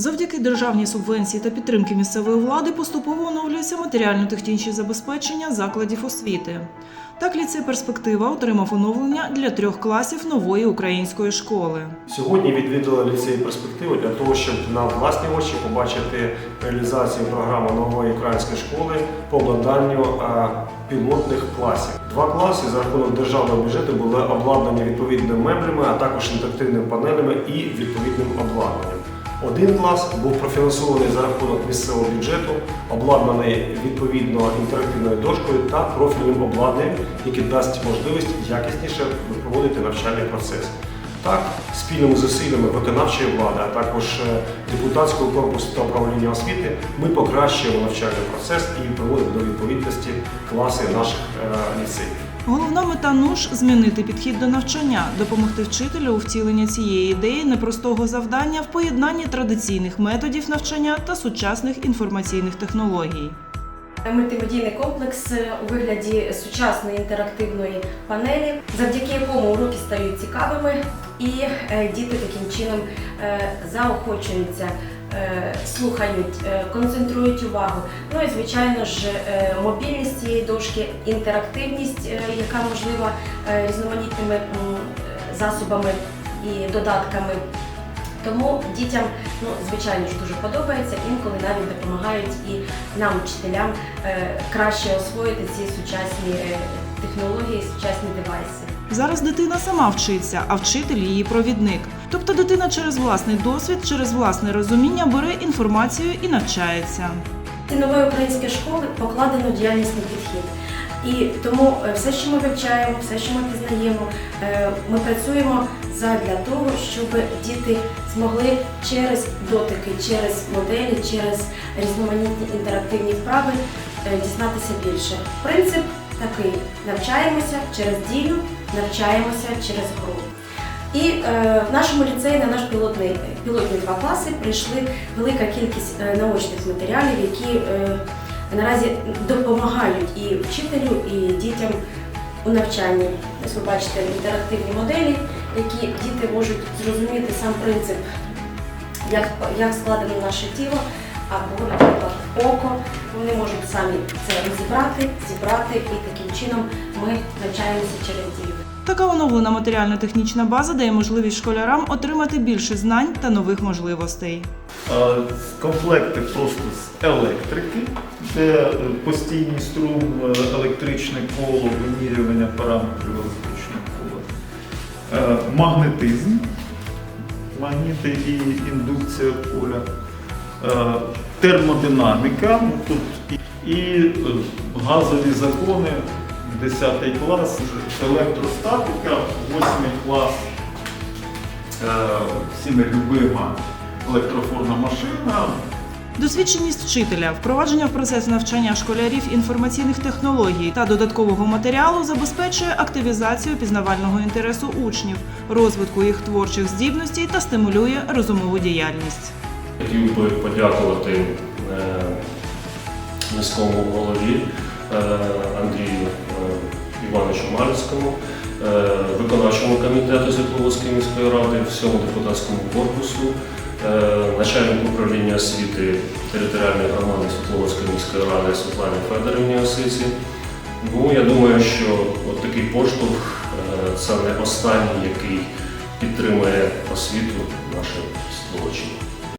Завдяки державній субвенції та підтримки місцевої влади поступово оновлюється матеріально-технічне забезпечення закладів освіти. Так, ліцей перспектива отримав оновлення для трьох класів нової української школи. Сьогодні відвідали ліцей перспективи для того, щоб на власні очі побачити реалізацію програми нової української школи по обладнанню е, пілотних класів. Два класи за рахунок державного бюджету були обладнані відповідними меблями, а також інтерактивними панелями і відповідним обладнанням. Один клас був профінансований за рахунок місцевого бюджету, обладнаний відповідно інтерактивною дошкою та профільним обладнанням, яке дасть можливість якісніше проводити навчальний процес. Так, спільними зусиллями виконавчої влади, а також е, депутатського корпусу та управління освіти, ми покращуємо навчальний процес і приводимо до відповідності класи наших е, ліцеїв. Головна мета НУШ – змінити підхід до навчання, допомогти вчителю у втіленні цієї ідеї непростого завдання в поєднанні традиційних методів навчання та сучасних інформаційних технологій. Мультимедійний комплекс у вигляді сучасної інтерактивної панелі, завдяки якому уроки стають цікавими, і е, діти таким чином е, заохочуються, слухають, е, концентрують увагу. Ну і звичайно ж, е, мобільність цієї дошки, інтерактивність, е, яка можлива е, різноманітними засобами і додатками. Тому дітям, ну звичайно ж, дуже подобається, інколи навіть допомагають і нам, вчителям, е, краще освоїти ці сучасні е, технології, сучасні девайси. Зараз дитина сама вчиться, а вчитель її провідник. Тобто дитина через власний досвід, через власне розуміння бере інформацію і навчається. Нової української школи покладено діяльнісний підхід. І тому е, все, що ми вивчаємо, все, що ми пізнаємо, е, ми працюємо задля того, щоб діти змогли через дотики, через моделі, через різноманітні інтерактивні вправи е, дізнатися більше. Принцип такий: навчаємося через дію, навчаємося через гру. І е, в нашому ліцеї на наш пілотний пілотні два класи прийшли велика кількість е, наочних матеріалів, які е, наразі допомагають і вчителю, і дітям у навчанні. Ось ви бачите інтерактивні моделі, які діти можуть зрозуміти сам принцип, як, як складено наше тіло, або, наприклад, око. Вони можуть самі це розібрати, зібрати, і таким чином ми навчаємося через дію. Така оновлена матеріально-технічна база дає можливість школярам отримати більше знань та нових можливостей. Комплекти просто з електрики, де е, постійний струм, е, електричне коло, вимірювання параметрів електричного кола, Е, магнетизм, магніти і індукція поля, термодинаміка, ну, тут і, і е, газові закони, 10 клас, електростатика, 8 клас, е, всіми любима електрофорна машина. Досвідченість вчителя, впровадження в процес навчання школярів інформаційних технологій та додаткового матеріалу забезпечує активізацію пізнавального інтересу учнів, розвитку їх творчих здібностей та стимулює розумову діяльність. Хотів би подякувати е, міському голові е, Андрію е, Івановичу Мальському, е, виконавчому комітету Світловодської міської ради, всьому депутатському корпусу, начальнику управління освіти територіальної громади Світловодської міської ради Світлані Федорівні Осиці. Ну, я думаю, що от такий поштовх це не останній, який підтримує освіту наших Світловодчині.